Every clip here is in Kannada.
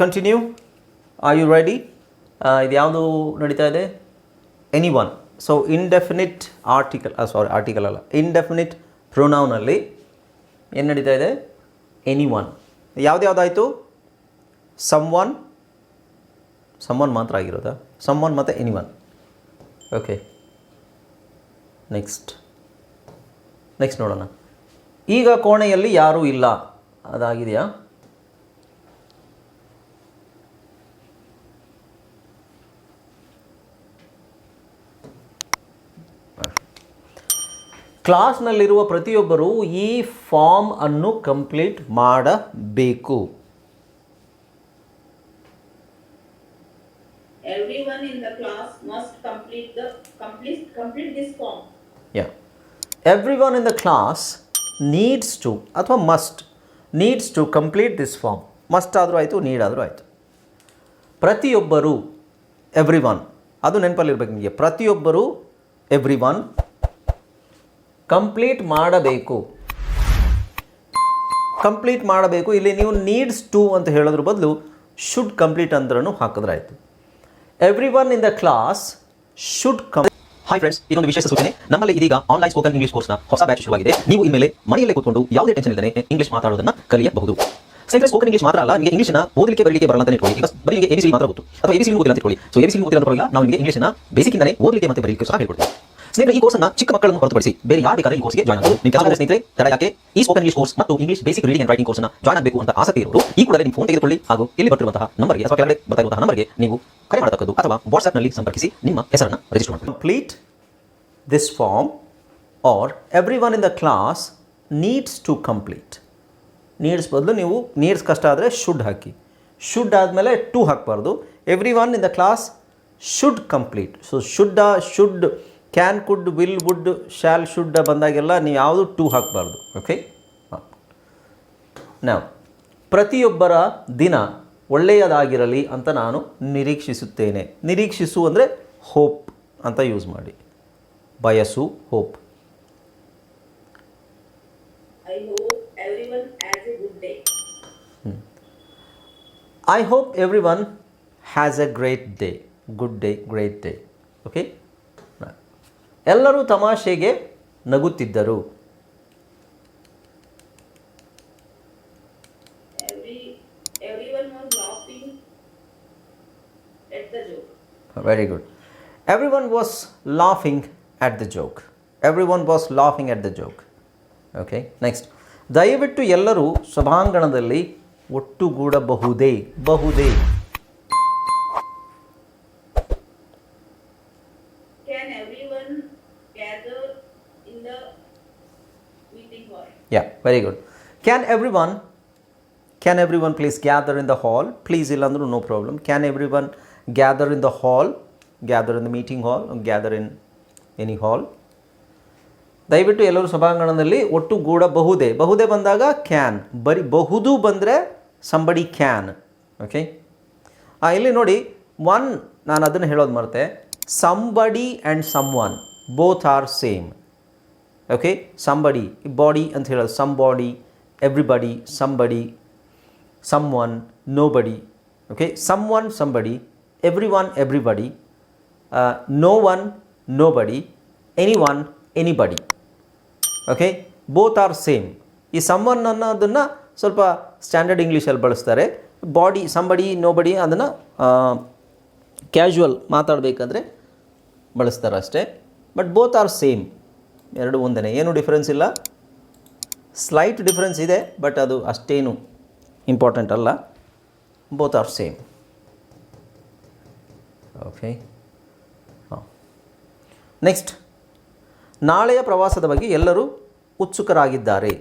ಕಂಟಿನ್ಯೂ ಆರ್ ಯು ರೆಡಿ ಇದು ಯಾವುದು ನಡೀತಾ ಇದೆ? Anyone so indefinite article sorry article ಅಲ್ಲ. ಇನ್ಡೆಫಿನಿಟ್ ಪ್ರೊನೌನಲ್ಲಿ ಏನು ನಡೀತಾ ಇದೆ? ಎನಿ ಒನ್ ಯಾವ್ದು ಯಾವುದಾಯಿತು? ಸಮ್ ಒನ್ ಸಮ್ ಒನ್ ಮಾತ್ರ ಆಗಿರೋದಾ? ಸಮ್ ಒನ್ ಮತ್ತು any one okay next next ನೋಡೋಣ. ಈಗ ಕೋಣೆಯಲ್ಲಿ ಯಾರೂ ಇಲ್ಲ. ಅದಾಗಿದೆಯಾ? ಕ್ಲಾಸ್ನಲ್ಲಿರುವ ಪ್ರತಿಯೊಬ್ಬರೂ ಈ ಫಾರ್ಮ್ ಅನ್ನು ಕಂಪ್ಲೀಟ್ ಮಾಡಬೇಕು. Everyone in the class must complete the complete complete this form. Yeah every one in the class needs to ಅಥವಾ must needs to complete this form must ಆದರೂ ಆಯಿತು ನೀಡ್ ಆದರೂ ಆಯಿತು. ಪ್ರತಿಯೊಬ್ಬರು ಎವ್ರಿ ಒನ್ ಅದು ನೆನಪಲ್ಲಿರ್ಬೇಕು ನಿಮಗೆ. ಪ್ರತಿಯೊಬ್ಬರು ಎವ್ರಿ ಒನ್ ಕಂಪ್ಲೀಟ್ ಮಾಡಬೇಕು. ಕಂಪ್ಲೀಟ್ ಮಾಡಬೇಕು. ಇಲ್ಲಿ ನೀವು ನೀಡ್ಸ್ ಟು ಅಂತ ಹೇಳೋದ್ರ ಬದಲು ಶುಡ್ ಕಂಪ್ಲೀಟ್ ಅಂದ್ರೂ ಹಾಕಿದ್ರಾಯ್ತು. Every one in the class should comp hi friends ಇದೊಂದು ವಿಶೇಷ ಸೂಚನೆ. ನಮ್ಮಲ್ಲಿ ಇದೀಗ ಆನ್ಲೈನ್ ಸ್ಪೋಕನ್ ಇಂಗ್ಲಿಷ್ ಕೋರ್ಸ್ನ ಹೊಸ ಬ್ಯಾಚ್ ಶುರುವಾಗಿದೆ. ನೀವು ಇನ್ಮೇಲೆ ಮನೆಯಲ್ಲೇ ಕೂತ್ಕೊಂಡು ಯಾವುದೇ ಟೆನ್ಷನ್ ಇಲ್ಲದೆ ಇಂಗ್ಲಿಷ್ ಮಾತಾಡೋದನ್ನ ಕಲಿಯಬಹುದು. ಸ್ನೇಹಿತರೆ ಸ್ಪೋಕನ್ ಇಂಗ್ಲಿಷ್ ಮಾತ್ರ ಅಲ್ಲ, ನಿಮಗೆ ಇಂಗ್ಲಿಷ್ನ ಓದಲಿಕ್ಕೆ, ಬರಲಿಕ್ಕೆ ಬರಲ್ಲ ಅಂತ ಇಟ್ಕೊಳ್ಳಿ. ಈಗ ಬರೀ ಎಬಿಸಿ ಮಾತ್ರ ಗೊತ್ತು. ಅಥವಾ ಎಬಿಸಿ ಓದಿಲ್ಲ ಅಂತ ಇಟ್ಕೊಳ್ಳಿ. ಸೊ ಎಬಿಸಿ ಇಟ್ಕೊಳ್ಳಿ. ನಾವು ನಿಮಗೆ ಇಂಗ್ಲಿಷ್ನ ಬೇಸಿಕ್ ಇಂದಾನೆ ಓದಲಿಕ್ಕೆ ಮತ್ತೆ ಬರಲಿಕ್ಕೆ ಸಹ ಹೇಳ್ಕೊಡ್ತೀವಿ. ಸ್ನೇಹಿತರೆ, ಈ ಕೋರ್ಸ್ನ ಚಿಕ್ಕ ಮಕ್ಕಳನ್ನು ಹೊರತುಪಡಿಸಿ ಬೇರೆ ಯಾರು ಬೇಕಾದ್ರೆ ಈ ಕೋರ್ಸ್ಗೆ ಜಾಯ್ನ್ ಆಗಬಹುದು ನಿಮ್ಮ ಕೆಲಸ ಸ್ನೇಹಿತರೆ, ತಡ ಯಾಕೆ? ಈ ಸ್ಪೋಕನ್ ಇಂಗ್ಲಿಷ್ ಕೋರ್ಸ್ ಮತ್ತು English basic reading and writing ಕೋರ್ಸ್ನ ಜಾಯ್ನ್ ಆಗಬೇಕು ಅಂತ ಆಸಕ್ತಿ ಇರೋರು, ಈ ಕೂಡಲೇ ನಿಮ್ಮ ಫೋನ್ ತೆಗೆದುಕೊಳ್ಳಿ ಹಾಗೂ ಇಲ್ಲಿ ಬರ್ತಿರುವಂತಹ ನಂಬರ್ಗೆ ಅಥವಾ ಕೆಳಗಡೆ ಬರ್ತಾ ಇರುವಂತಹ ನಂಬರ್ಗೆ ನೀವು ಕರೆ ಮಾಡತಕ್ಕದ್ದು ಅಥವಾ ವಾಟ್ಸ್ಆಪ್ನಲ್ಲಿ ಸಂಪರ್ಕಿಸಿ ನಿಮ್ಮ ಹೆಸರನ್ನು ರಿಜಿಸ್ಟರ್ ಮಾಡಿ complete this form or every one in the class needs to complete needs ಬದಲು ನೀವು ನೀಡ್ಸ್ ಕಷ್ಟ ಆದರೆ ಶುಡ್ ಹಾಕಿ. ಶುಡ್ ಆದಮೇಲೆ ಟು ಹಾಕಬಾರ್ದು. Every one in the class should complete so should should can could will would shall should ಬಂದಾಗೆಲ್ಲ ನೀವು ಯಾವುದು ಟೂ ಹಾಕಬಾರ್ದು. ಓಕೆ ನಾವು ಪ್ರತಿಯೊಬ್ಬರ ದಿನ ಒಳ್ಳೆಯದಾಗಿರಲಿ ಅಂತ ನಾನು ನಿರೀಕ್ಷಿಸುತ್ತೇನೆ. ನಿರೀಕ್ಷಿಸು ಅಂದರೆ ಹೋಪ್ ಅಂತ ಯೂಸ್ ಮಾಡಿ. ಬಯಸು hope I hope everyone has a good day. I hope every one has a great day good day great day okay ಎಲ್ಲರೂ ತಮಾಷೆಗೆ ನಗುತ್ತಿದ್ದರು. Very good every one was laughing at the joke every one was laughing at the joke okay next ದಯವಿಟ್ಟು ಎಲ್ಲರೂ ಸಭಾಂಗಣದಲ್ಲಿ ಒಟ್ಟುಗೂಡಬಹುದೇ? ಬಹುದೇ? Very good can every one can every one please gather in the hall please ಇಲ್ಲಾಂದ್ರೂ no problem can every one gather in the hall gather in the meeting hall gather in any hall ದಯವಿಟ್ಟು ಎಲ್ಲರೂ ಸಭಾಂಗಣದಲ್ಲಿ ಒಟ್ಟುಗೂಡಬಹುದೇ ಬಹುದೇ ಬಂದಾಗ ಕ್ಯಾನ್ ಬರೀ ಬಹುದು ಬಂದರೆ ಸಂಬಡಿ ಕ್ಯಾನ್ ಓಕೆ ಇಲ್ಲಿ ನೋಡಿ ಒನ್ ನಾನು ಅದನ್ನು ಹೇಳೋದು ಮರೆತೆ. Somebody and some one both are same okay somebody body ಅಂತ ಹೇಳೋದು some body everybody somebody some one no body okay some one somebody every one everybody no one no body any one anybody okay both are same ಈ ಸಮ್ ಒನ್ ಅನ್ನೋದನ್ನು ಸ್ವಲ್ಪ ಸ್ಟ್ಯಾಂಡರ್ಡ್ ಇಂಗ್ಲೀಷಲ್ಲಿ ಬಳಸ್ತಾರೆ. ಬಾಡಿ ಸಂಬಡಿ ನೋ ಬಡಿ ಅದನ್ನು ಕ್ಯಾಶುವಲ್ ಮಾತಾಡಬೇಕಂದ್ರೆ ಬಳಸ್ತಾರೆ ಅಷ್ಟೇ ಬಟ್ ಬೋತ್ ಆರ್ ಸೇಮ್ ಎರಡು ಒಂದೇ ಏನು ಡಿಫ್ರೆನ್ಸ್ ಇಲ್ಲ? ಸ್ಲೈಟ್ ಡಿಫ್ರೆನ್ಸ್ ಇದೆ ಬಟ್ ಅದು ಅಷ್ಟೇನು ಇಂಪಾರ್ಟೆಂಟ್ ಅಲ್ಲ. ಬೋತ್ ಆರ್ ಸೇಮ್ ಓಕೆ ಹಾಂ. ನೆಕ್ಸ್ಟ್ ನಾಳೆಯ ಪ್ರವಾಸದ ಬಗ್ಗೆ ಎಲ್ಲರೂ ಉತ್ಸುಕರಾಗಿದ್ದಾರೆ.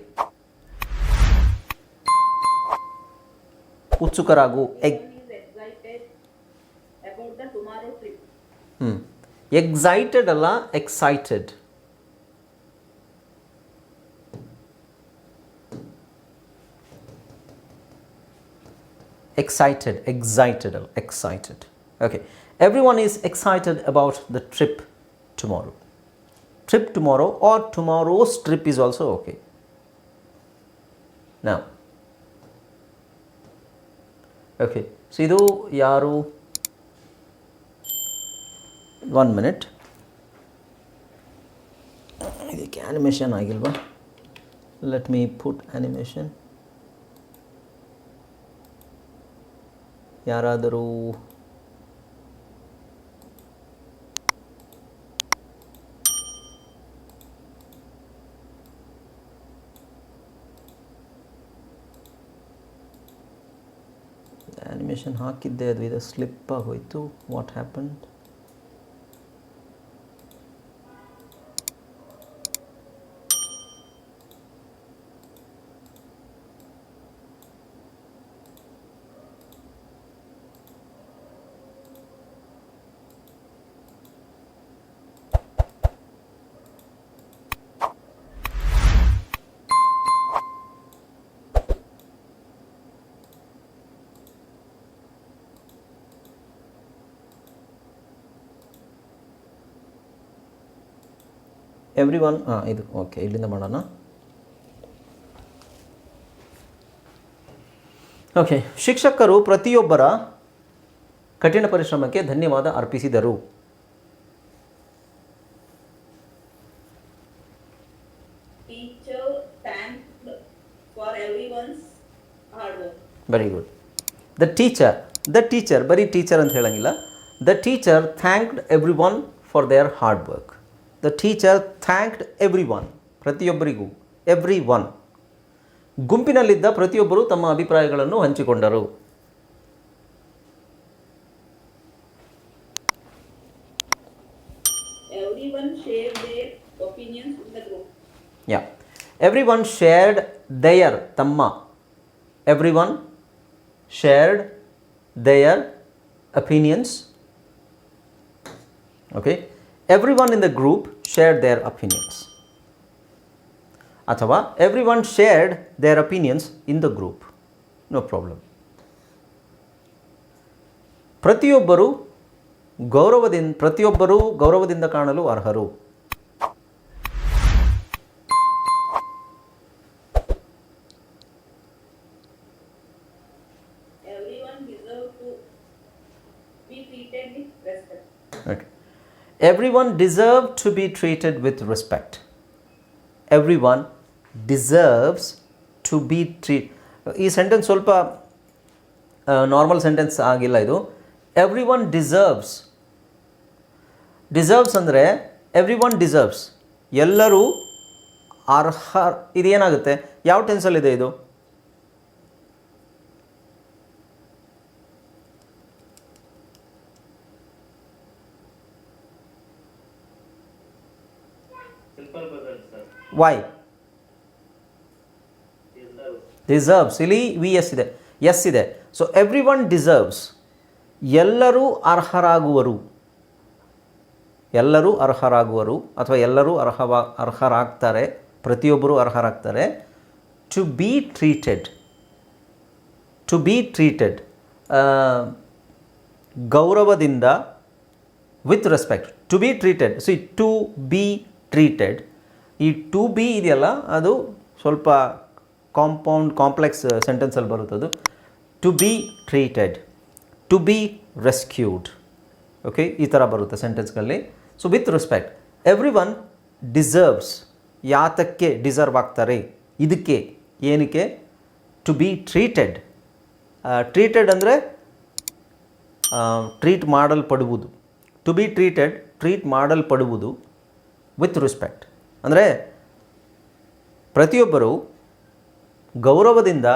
ಉತ್ಸುಕರಾಗು. ಎಗ್ tomorrow ಹ್ಞೂ ಎಕ್ಸೈಟೆಡ್ ಅಲ್ಲ excited excited excited excited okay everyone is excited about the trip tomorrow trip tomorrow or tomorrow's trip is also okay now okay so ಇದು ಯಾರು ಒನ್ ಮಿನಿಟ್ ಇದಕ್ಕೆ ಆ್ಯನಿಮೇಷನ್ ಆಗಿಲ್ವಾ ಲೆಟ್ ಮೀ ಪುಟ್ ಆ್ಯನಿಮೇಷನ್ ಯಾರಾದರೂ ಆ್ಯನಿಮೇಷನ್ ಹಾಕಿದ್ದೆ ಅದು ಇದು ಸ್ಲಿಪ್ ಆಗೋಯ್ತು ವಾಟ್ ಹ್ಯಾಪನ್ ಎವ್ರಿ ಒನ್ ಹಾಂ ಇದು ಓಕೆ ಇಲ್ಲಿಂದ ಮಾಡೋಣ. ಓಕೆ ಶಿಕ್ಷಕರು ಪ್ರತಿಯೊಬ್ಬರ ಕಠಿಣ ಪರಿಶ್ರಮಕ್ಕೆ ಧನ್ಯವಾದ ಅರ್ಪಿಸಿದರು. Very good the teacher the teacher ಬರೀ ಟೀಚರ್ ಅಂತ ಹೇಳಂಗಿಲ್ಲ. The teacher thanked everyone for their hard work the teacher thanked everyone ಪ್ರತಿಯೊಬ್ಬರಿಗೂ ಎವ್ರಿ ಒನ್ ಗುಂಪಿನಲ್ಲಿದ್ದ ಪ್ರತಿಯೊಬ್ಬರೂ ತಮ್ಮ ಅಭಿಪ್ರಾಯಗಳನ್ನು ಹಂಚಿಕೊಂಡರು. Yeah every one shared their ತಮ್ಮ. Everyone shared their opinions okay in the group shared their opinions ಅಥವಾ everyone shared their opinions in the group no problem ಪ್ರತಿಯೊಬ್ಬರು ಗೌರವದಿಂದ ಪ್ರತಿಯೊಬ್ಬರೂ ಗೌರವದಿಂದ ಕಾಣಲು ಅರ್ಹರು. Everyone deserved to be treated with respect. Everyone deserves to be treat ಈ ಸೆಂಟೆನ್ಸ್ ಸ್ವಲ್ಪ ನಾರ್ಮಲ್ ಸೆಂಟೆನ್ಸ್ ಆಗಿಲ್ಲ ಇದು. ಎವ್ರಿ ಒನ್ ಡಿಸರ್ವ್ಸ್ ಡಿಸರ್ವ್ಸ್ ಅಂದರೆ ಎವ್ರಿ ಒನ್ ಡಿಸರ್ವ್ಸ್ ಎಲ್ಲರೂ ಅರ್ಹ ಇದೇನಾಗುತ್ತೆ ಯಾವ ಟೆನ್ಸಲ್ಲಿದೆ ಇದು? ವೈ. ಡಿಸರ್ವ್ಸ್ ಇಲ್ಲಿ ವಿ ಎಸ್ ಇದೆ. ಎಸ್ ಇದೆ. ಸೊ ಎವ್ರಿ ಒನ್ ಡಿಸರ್ವ್ಸ್ ಎಲ್ಲರೂ ಅರ್ಹರಾಗುವರು. ಎಲ್ಲರೂ ಅರ್ಹರಾಗುವರು ಅಥವಾ ಎಲ್ಲರೂ ಅರ್ಹವಾ ಅರ್ಹರಾಗ್ತಾರೆ ಪ್ರತಿಯೊಬ್ಬರೂ ಅರ್ಹರಾಗ್ತಾರೆ. To be treated to be treated ಗೌರವದಿಂದ with respect to be treated see to be treated ಈ ಟು ಬಿ ಇದೆಯಲ್ಲ, ಅದು ಸ್ವಲ್ಪ ಕಾಂಪೌಂಡ್ ಕಾಂಪ್ಲೆಕ್ಸ್ ಸೆಂಟೆನ್ಸಲ್ಲಿ ಬರುತ್ತದು to be treated to be rescued okay ಈ ಥರ ಬರುತ್ತೆ ಸೆಂಟೆನ್ಸ್ಗಳಲ್ಲಿ so with respect everyone deserves ಯಾತಕ್ಕೆ ಡಿಸರ್ವ್ ಆಗ್ತಾರೆ? ಇದಕ್ಕೆ, ಏನಕ್ಕೆ? ಟು ಬಿ ಟ್ರೀಟೆಡ್ ಟ್ರೀಟೆಡ್ ಅಂದರೆ ಟ್ರೀಟ್ ಮಾಡಲ್ಪಡುವುದು. To be treated treat ಮಾಡಲ್ಪಡುವುದು. With respect. ಅಂದರೆ ಪ್ರತಿಯೊಬ್ಬರು ಗೌರವದಿಂದ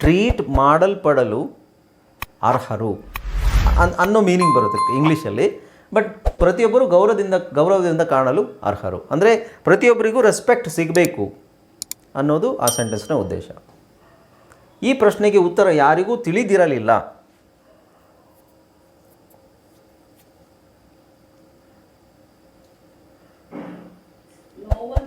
ಟ್ರೀಟ್ ಮಾಡಲ್ಪಡಲು ಅರ್ಹರು ಅನ್, ಅನ್ನೋ ಮೀನಿಂಗ್ ಬರುತ್ತೆ ಇಂಗ್ಲೀಷಲ್ಲಿ. ಬಟ್ ಪ್ರತಿಯೊಬ್ಬರು ಗೌರವದಿಂದ ಗೌರವದಿಂದ ಕಾಣಲು ಅರ್ಹರು. ಅಂದರೆ ಪ್ರತಿಯೊಬ್ಬರಿಗೂ ರೆಸ್ಪೆಕ್ಟ್ ಸಿಗಬೇಕು ಅನ್ನೋದು ಆ ಸೆಂಟೆನ್ಸ್ನ ಉದ್ದೇಶ. ಈ ಪ್ರಶ್ನೆಗೆ ಉತ್ತರ ಯಾರಿಗೂ ತಿಳಿದಿರಲಿಲ್ಲ No one knew the answer to the question.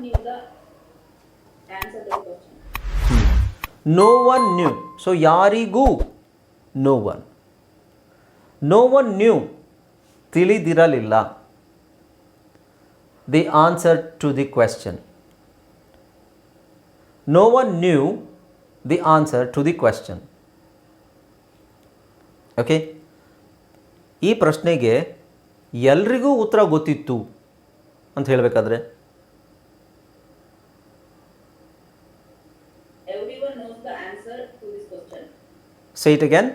No one knew so ಯಾರಿಗೂ? No one no one knew ತಿಳಿದಿರಲಿಲ್ಲ. The answer to the question no one knew the answer to the question okay ಈ ಪ್ರಶ್ನೆಗೆ ಎಲ್ರಿಗೂ ಉತ್ತರ ಗೊತ್ತಿತ್ತು ಅಂತ ಹೇಳಬೇಕಾದ್ರೆ Everyone knows the answer to this question. Say it again.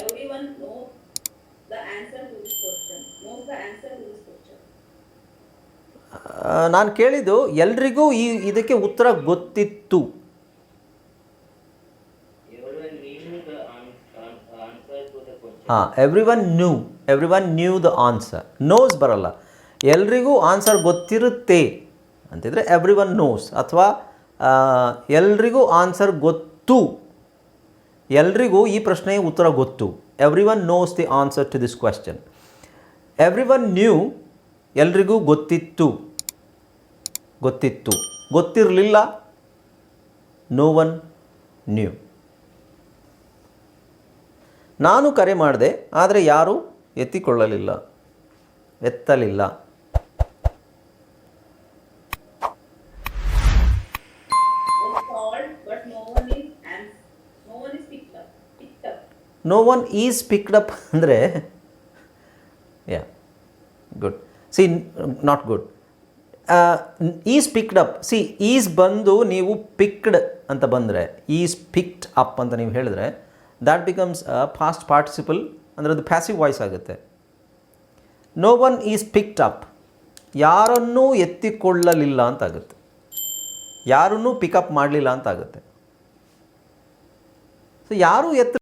Everyone uh, ನಾನು ಕೇಳಿದ್ದು ಎಲ್ರಿಗೂ ಈ ಇದಕ್ಕೆ ಉತ್ತರ ಗೊತ್ತಿತ್ತು. ಹಾಂ everyone knew everyone knew the answer knows ಬರಲ್ಲ. ಎಲ್ರಿಗೂ ಆನ್ಸರ್ ಗೊತ್ತಿರುತ್ತೆ. ಅಂತಿದ್ರೆ ಎವ್ರಿ ಒನ್ ನೋಸ್ ಅಥವಾ ಎಲ್ರಿಗೂ ಆನ್ಸರ್ ಗೊತ್ತು. ಎಲ್ರಿಗೂ ಈ ಪ್ರಶ್ನೆಯ ಉತ್ತರ ಗೊತ್ತು. Everyone knows the answer to this question everyone knew ಎಲ್ರಿಗೂ ಗೊತ್ತಿತ್ತು. ಗೊತ್ತಿತ್ತು. ಗೊತ್ತಿರಲಿಲ್ಲ ನೋ ಒನ್ ನ್ಯೂ ನಾನು ಕರೆ ಮಾಡಿದೆ, ಆದರೆ ಯಾರೂ ಎತ್ತಿಕೊಳ್ಳಲಿಲ್ಲ, ಎತ್ತಲಿಲ್ಲ. No one is picked up ಅಂದರೆ yeah good see not good is picked up see is ಬಂದು ನೀವು ಪಿಕ್ಡ್ ಅಂತ ಬಂದರೆ ಈಸ್ ಪಿಕ್ಡ್ ಅಪ್ ಅಂತ ನೀವು ಹೇಳಿದ್ರೆ ದ್ಯಾಟ್ ಬಿಕಮ್ಸ್ ಫಾಸ್ಟ್ ಪಾರ್ಟಿಸಿಪಲ್ ಅಂದರೆ ಅದು ಪ್ಯಾಸಿವ್ ವಾಯ್ಸ್ ಆಗುತ್ತೆ. No one is picked up ಯಾರನ್ನೂ ಎತ್ತಿಕೊಳ್ಳಲಿಲ್ಲ ಅಂತಾಗುತ್ತೆ. ಯಾರನ್ನೂ ಪಿಕಪ್ ಮಾಡಲಿಲ್ಲ ಅಂತಾಗುತ್ತೆ. ಸೊ ಯಾರೂ ಎತ್ತ